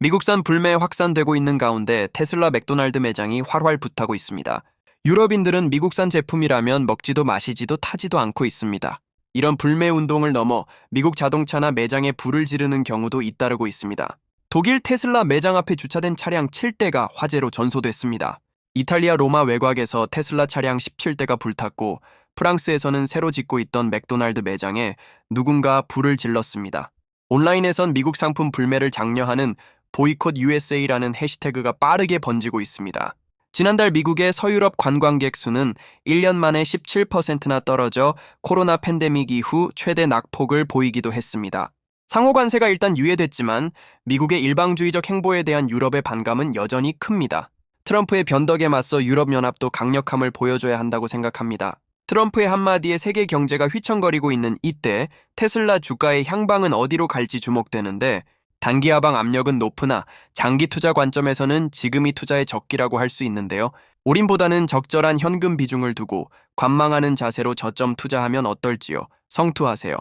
미국산 불매 확산되고 있는 가운데 테슬라 맥도날드 매장이 활활 붙하고 있습니다. 유럽인들은 미국산 제품이라면 먹지도 마시지도 타지도 않고 있습니다. 이런 불매 운동을 넘어 미국 자동차나 매장에 불을 지르는 경우도 잇따르고 있습니다. 독일 테슬라 매장 앞에 주차된 차량 7대가 화재로 전소됐습니다. 이탈리아 로마 외곽에서 테슬라 차량 17대가 불탔고 프랑스에서는 새로 짓고 있던 맥도날드 매장에 누군가 불을 질렀습니다. 온라인에선 미국 상품 불매를 장려하는 보이콧 USA라는 해시태그가 빠르게 번지고 있습니다. 지난달 미국의 서유럽 관광객 수는 1년 만에 17%나 떨어져 코로나 팬데믹 이후 최대 낙폭을 보이기도 했습니다. 상호 관세가 일단 유예됐지만 미국의 일방주의적 행보에 대한 유럽의 반감은 여전히 큽니다. 트럼프의 변덕에 맞서 유럽연합도 강력함을 보여줘야 한다고 생각합니다. 트럼프의 한마디에 세계 경제가 휘청거리고 있는 이때 테슬라 주가의 향방은 어디로 갈지 주목되는데 단기 하방 압력은 높으나 장기 투자 관점에서는 지금이 투자의 적기라고 할 수 있는데요. 올인보다는 적절한 현금 비중을 두고 관망하는 자세로 저점 투자하면 어떨지요? 성투하세요.